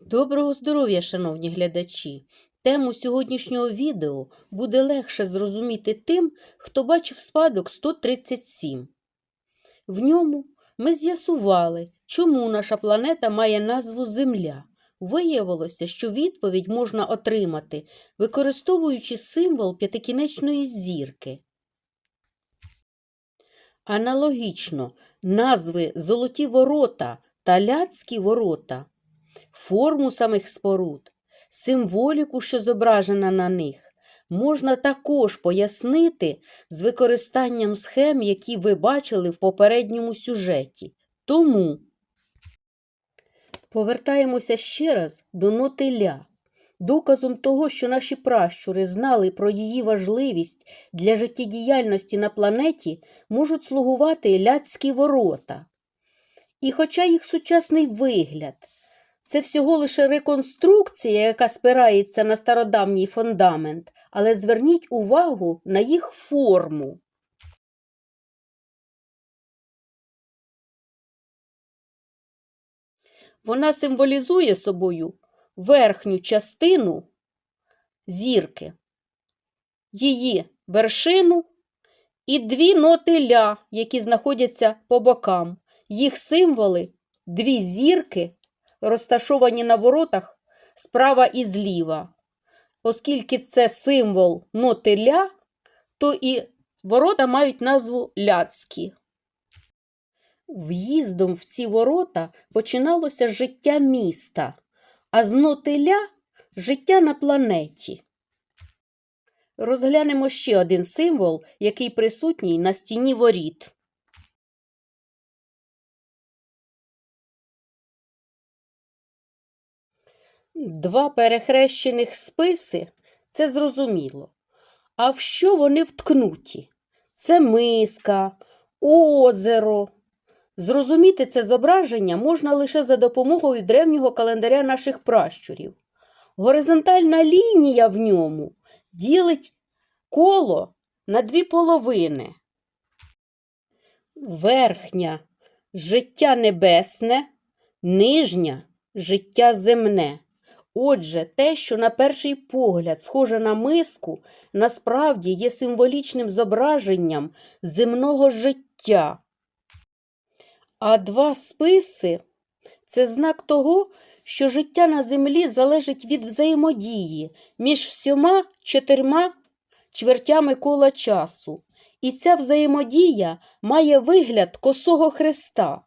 Доброго здоров'я, шановні глядачі! Тему сьогоднішнього відео буде легше зрозуміти тим, хто бачив спадок 137. В ньому ми з'ясували, чому наша планета має назву Земля. Виявилося, що відповідь можна отримати, використовуючи символ п'ятикінечної зірки. Аналогічно, назви Золоті ворота та Ляцькі ворота форму самих споруд, символіку, що зображена на них, можна також пояснити з використанням схем, які ви бачили в попередньому сюжеті. Тому повертаємося ще раз до ноти ля. Доказом того, що наші пращури знали про її важливість для життєдіяльності на планеті, можуть слугувати ляцькі ворота. І хоча їх сучасний вигляд це всього лише реконструкція, яка спирається на стародавній фундамент, але зверніть увагу на їх форму. Вона символізує собою верхню частину зірки, її вершину і дві ноти ля, які знаходяться по бокам. Їх символи дві зірки розташовані на воротах справа і зліва. Оскільки це символ ноти ля, то і ворота мають назву ляцькі. В'їздом в ці ворота починалося життя міста, а з ноти ля – життя на планеті. Розглянемо ще один символ, який присутній на стіні воріт. Два перехрещених списи це зрозуміло. А в що вони вткнуті? Це миска, озеро. Зрозуміти це зображення можна лише за допомогою древнього календаря наших пращурів. Горизонтальна лінія в ньому ділить коло на дві половини. Верхня життя небесне, нижня життя земне. Отже, те, що на перший погляд схоже на миску, насправді є символічним зображенням земного життя. А два списи це знак того, що життя на землі залежить від взаємодії між всіма чотирма чвертями кола часу. І ця взаємодія має вигляд косого хреста.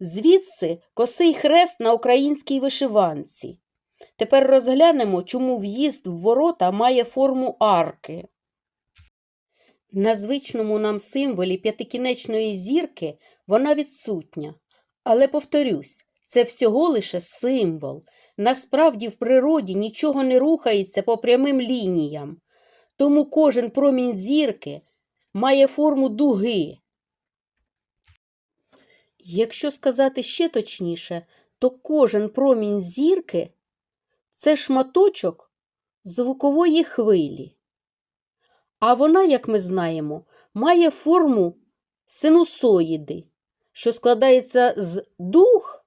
Звідси косий хрест на українській вишиванці. Тепер розглянемо, чому в'їзд в ворота має форму арки. На звичному нам символі п'ятикінечної зірки вона відсутня. Але повторюсь, це всього лише символ. Насправді в природі нічого не рухається по прямим лініям. Тому кожен промінь зірки має форму дуги. Якщо сказати ще точніше, то кожен промінь зірки це шматочок звукової хвилі. А вона, як ми знаємо, має форму синусоїди, що складається з дух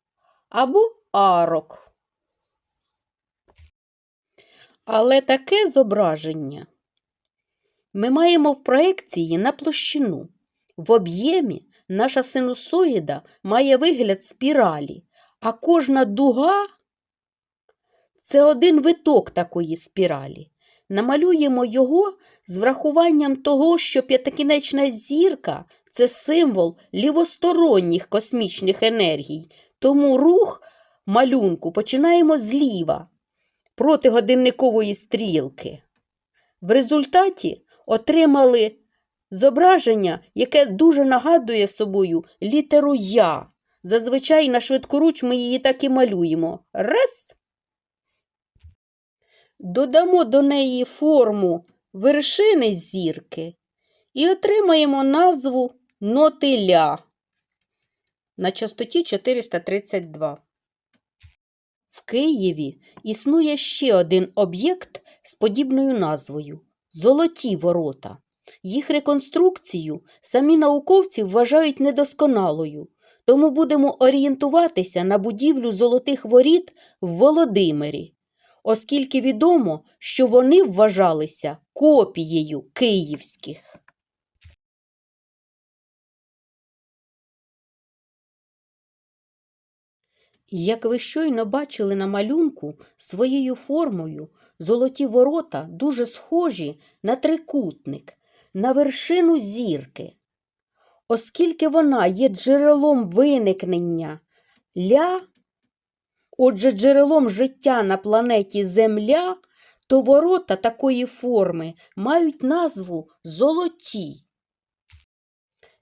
або арок. Але таке зображення ми маємо в проекції на площину. В об'ємі наша синусоїда має вигляд спіралі, а кожна дуга це один виток такої спіралі. Намалюємо його з врахуванням того, що п'ятикінечна зірка це символ лівосторонніх космічних енергій, тому рух малюнку починаємо зліва проти годинникової стрілки. В результаті отримали зображення, яке дуже нагадує собою літеру Я. Зазвичай на швидкоруч ми її так і малюємо. Раз. Додамо до неї форму вершини зірки і отримаємо назву нотиля на частоті 432. В Києві існує ще один об'єкт з подібною назвою Золоті ворота. Їх реконструкцію самі науковці вважають недосконалою, тому будемо орієнтуватися на будівлю золотих воріт в Володимирі, оскільки відомо, що вони вважалися копією київських. Як ви щойно бачили на малюнку, своєю формою золоті ворота дуже схожі на трикутник, на вершину зірки. Оскільки вона є джерелом виникнення ля, отже, джерелом життя на планеті Земля, то ворота такої форми мають назву золоті.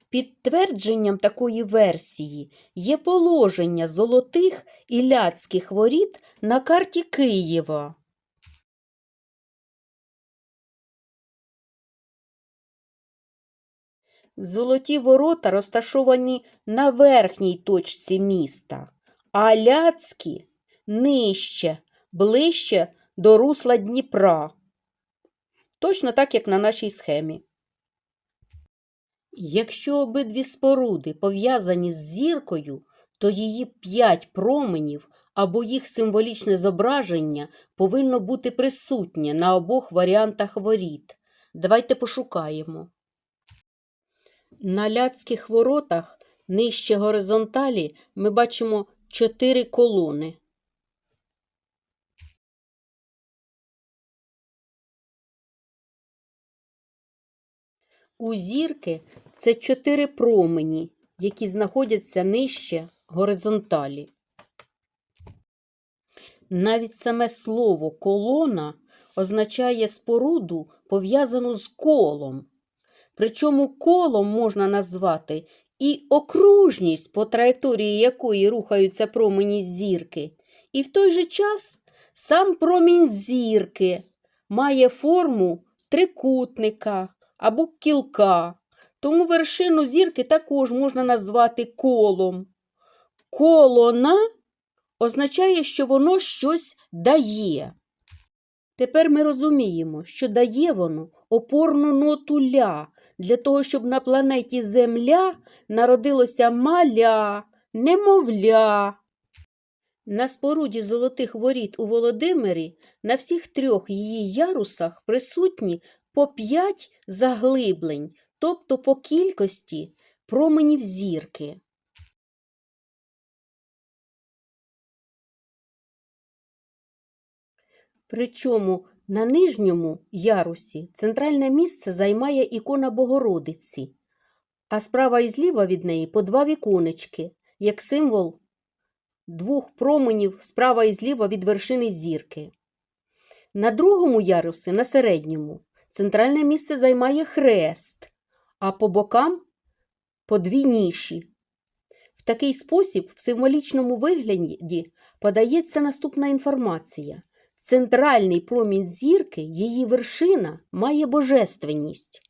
Підтвердженням такої версії є положення золотих і ляцьких воріт на карті Києва. Золоті ворота розташовані на верхній точці міста, а ляцькі нижче, ближче до русла Дніпра. Точно так, як на нашій схемі. Якщо обидві споруди пов'язані з зіркою, то її п'ять променів або їх символічне зображення повинно бути присутнє на обох варіантах воріт. Давайте пошукаємо. На ляцьких воротах нижче горизонталі ми бачимо чотири колони. У зірки це чотири промені, які знаходяться нижче горизонталі. Навіть саме слово колона означає споруду, пов'язану з колом. Причому колом можна назвати і окружність, по траєкторії якої рухаються промені зірки, і в той же час сам промінь зірки має форму трикутника або кілка, тому вершину зірки також можна назвати колом. Колона означає, що воно щось дає. Тепер ми розуміємо, що дає воно опорну ноту ля, для того, щоб на планеті Земля народилося маля, немовля. На споруді золотих воріт у Володимирі на всіх трьох її ярусах присутні по п'ять заглиблень, тобто по кількості променів зірки. Причому на нижньому ярусі центральне місце займає ікона Богородиці, а справа і зліва від неї по два віконечки, як символ двох променів справа і зліва від вершини зірки. На другому ярусі, на середньому, центральне місце займає хрест, а по бокам по дві ніші. В такий спосіб в символічному вигляді подається наступна інформація. Центральний промінь зірки, її вершина, має божественність.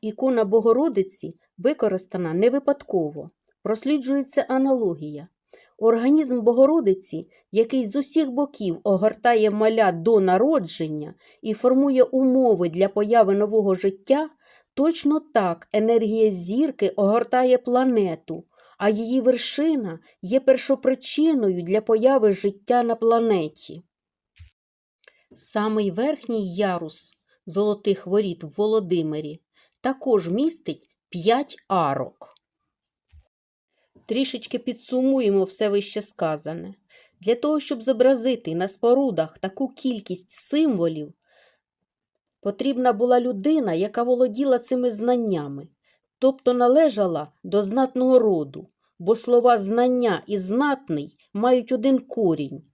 Ікона Богородиці використана не випадково, просліджується аналогія. Організм Богородиці, який з усіх боків огортає маля до народження і формує умови для появи нового життя, точно так енергія зірки огортає планету, а її вершина є першопричиною для появи життя на планеті. Самий верхній ярус золотих воріт в Володимирі також містить 5 арок. Трішечки підсумуємо все вище сказане. Для того, щоб зобразити на спорудах таку кількість символів, потрібна була людина, яка володіла цими знаннями, тобто належала до знатного роду, бо слова знання і знатний мають один корінь.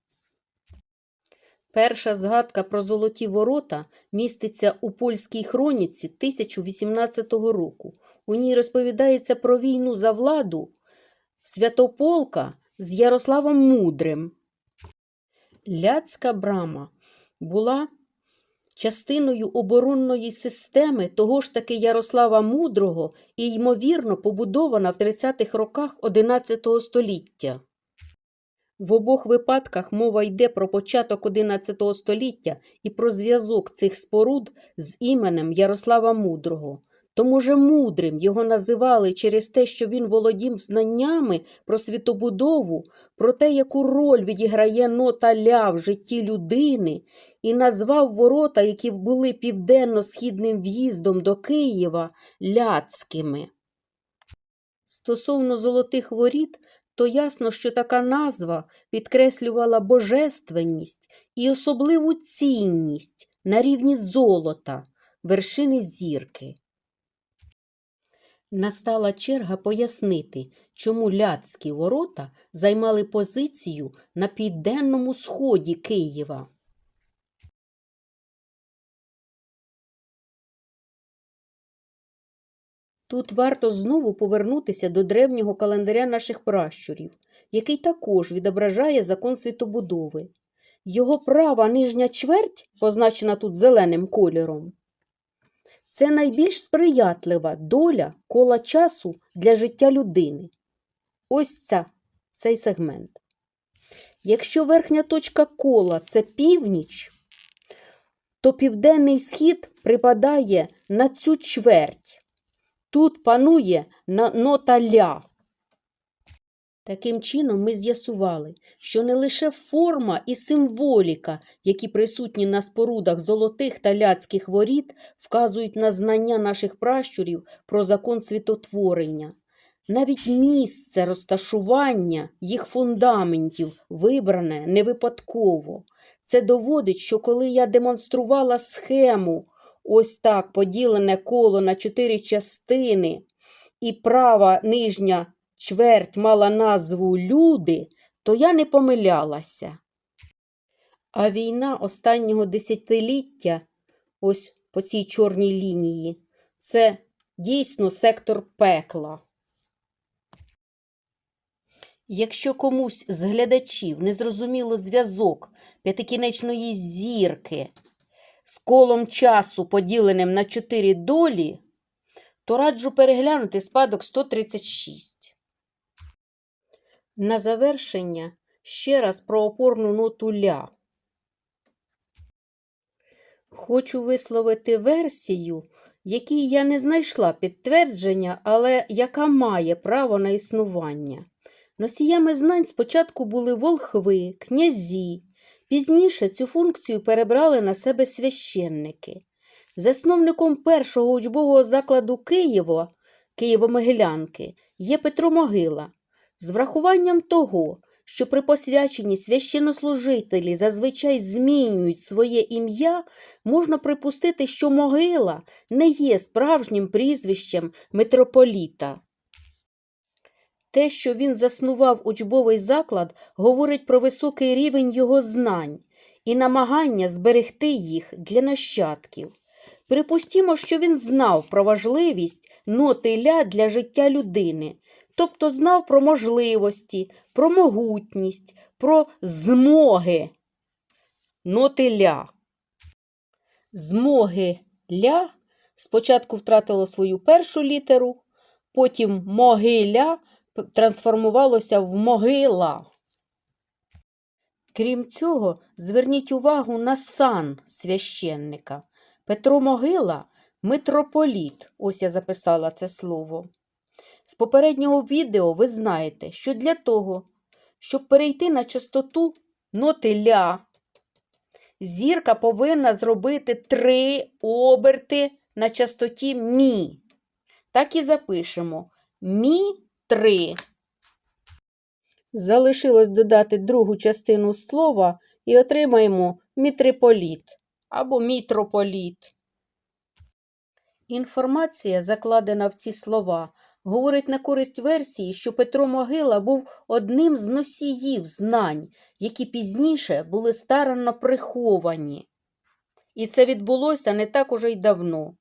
Перша згадка про золоті ворота міститься у польській хроніці 1018 року. У ній розповідається про війну за владу Святополка з Ярославом Мудрим. Ляцька брама була частиною оборонної системи того ж таки Ярослава Мудрого і, ймовірно, побудована в 30-х роках XI століття. В обох випадках мова йде про початок XI століття і про зв'язок цих споруд з іменем Ярослава Мудрого. то, може, мудрим його називали через те, що він володів знаннями про світобудову, про те, яку роль відіграє нота ля в житті людини, і назвав ворота, які були південно-східним в'їздом до Києва, ляцькими. Стосовно золотих воріт, то ясно, що така назва підкреслювала божественність і особливу цінність на рівні золота, вершини зірки. Настала черга пояснити, чому ляцькі ворота займали позицію на південному сході Києва. Тут варто знову повернутися до древнього календаря наших пращурів, який також відображає закон світобудови. Його права нижня чверть, позначена тут зеленим кольором, це найбільш сприятлива доля кола часу для життя людини. Ось ця, цей сегмент. Якщо верхня точка кола це північ, то південний схід припадає на цю чверть. Тут панує на- нота ля. Таким чином, ми з'ясували, що не лише форма і символіка, які присутні на спорудах золотих та ляцьких воріт, вказують на знання наших пращурів про закон світотворення. Навіть місце розташування їх фундаментів вибране не випадково. Це доводить, що коли я демонструвала схему, ось так поділене коло на чотири частини, і права нижня чверть мала назву люди, то я не помилялася. А війна останнього десятиліття, ось по цій чорній лінії, це дійсно сектор пекла. Якщо комусь з глядачів не зрозуміло зв'язок п'ятикінечної зірки з колом часу, поділеним на чотири долі, то раджу переглянути спадок 136. На завершення ще раз про опорну ноту ля. Хочу висловити версію, якій я не знайшла підтвердження, але яка має право на існування. Носіями знань спочатку були волхви, князі, пізніше цю функцію перебрали на себе священники. Засновником першого учбового закладу Києва, Києво-Могилянки, є Петро Могила. З врахуванням того, що при посвяченні священнослужителі зазвичай змінюють своє ім'я, можна припустити, що могила не є справжнім прізвищем митрополіта. Те, що він заснував учбовий заклад, говорить про високий рівень його знань і намагання зберегти їх для нащадків. Припустімо, що він знав про важливість ноти ля для життя людини, тобто знав про можливості, про могутність, про змоги. Ноти ля. Змоги ля спочатку втратило свою першу літеру, потім могиля трансформувалося в могила. Крім цього, зверніть увагу на сан священника. Петро Могила митрополіт. Ось я записала це слово. З попереднього відео ви знаєте, що для того, щоб перейти на частоту ноти ля, зірка повинна зробити три оберти на частоті мі. Так і запишемо. Мі 3. Залишилось додати другу частину слова і отримаємо мітрополіт або мітрополіт. Інформація, закладена в ці слова, говорить на користь версії, що Петро Могила був одним з носіїв знань, які пізніше були старанно приховані. І це відбулося не так уже й давно.